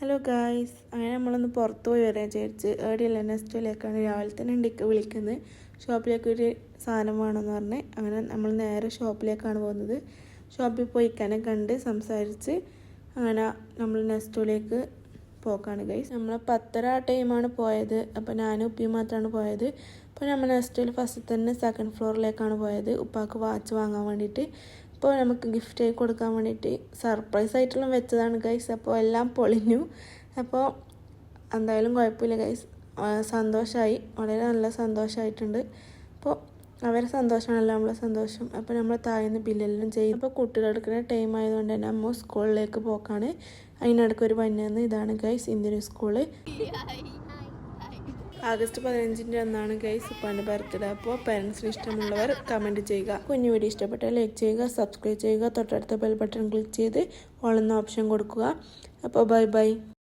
Hello guys അങ്ങനെ നമ്മളൊന്ന് പുറത്ത് പോയി വരാൻ വിചാരിച്ച് ഏടിയല്ല നെസ്റ്റോയിലേക്കാണ് രാവിലെ തന്നെ ഉണ്ടിക്ക് വിളിക്കുന്നത്. ഷോപ്പിലേക്ക് ഒരു സാധനം വേണമെന്ന് പറഞ്ഞ് അങ്ങനെ നമ്മൾ നേരെ ഷോപ്പിലേക്കാണ് പോകുന്നത്. ഷോപ്പിൽ പോയി ഇക്കാനെ കണ്ട് സംസാരിച്ച് അങ്ങനെ നമ്മൾ നെസ്റ്റോയിലേക്ക് പോക്കാണ് ഗൈസ് നമ്മൾ പത്തര ആ ടൈമാണ് പോയത്. അപ്പോൾ ഞാനും ഉപ്പിയും മാത്രമാണ് പോയത്. അപ്പോൾ നമ്മൾ നെസ്റ്റോയിൽ ഫസ്റ്റ് തന്നെ സെക്കൻഡ് ഫ്ലോറിലേക്കാണ് പോയത്. ഉപ്പാക്ക് വാച്ച് വാങ്ങാൻ വേണ്ടിയിട്ട്. അപ്പോൾ നമുക്ക് ഗിഫ്റ്റ് ആയി കൊടുക്കാൻ വേണ്ടിയിട്ട് സർപ്രൈസ് ആയിട്ടുള്ള വെച്ചതാണ് ഗൈസ് അപ്പോൾ എല്ലാം പൊളിഞ്ഞു. അപ്പോൾ എന്തായാലും കുഴപ്പമില്ല ഗൈസ് സന്തോഷമായി വളരെ നല്ല സന്തോഷമായിട്ടുണ്ട് അപ്പോൾ അവരെ സന്തോഷമാണല്ലോ നമ്മളെ സന്തോഷം. അപ്പോൾ നമ്മൾ താഴ്ന്ന് ബില്ലെല്ലാം ചെയ്യും അപ്പോൾ കുട്ടികളെടുക്കുന്ന ടൈം ആയതുകൊണ്ട് തന്നെ അമ്മ സ്കൂളിലേക്ക് പോക്കാണ്. അതിനിടയ്ക്ക് ഒരു വന്നത് ഇതാണ് ഗൈസ് ഇന്ത്യൻ സ്കൂൾ ആഗസ്റ്റ് പതിനഞ്ചിന്റെ അന്നാണ് ഗൈസ് ഉപ്പാന്റെ ബർത്ത്ഡേ അപ്പോൾ പാരൻസിന് ഇഷ്ടമുള്ളവർ കമന്റ് ചെയ്യുക. കുഞ്ഞു വീഡിയോ ഇഷ്ടപ്പെട്ടാൽ ലൈക്ക് ചെയ്യുക സബ്സ്ക്രൈബ് ചെയ്യുക. തൊട്ടടുത്ത ബെൽ ബട്ടൺ ക്ലിക്ക് ചെയ്ത് ഓളെന്ന ഓപ്ഷൻ കൊടുക്കുക. അപ്പോൾ ബൈ ബൈ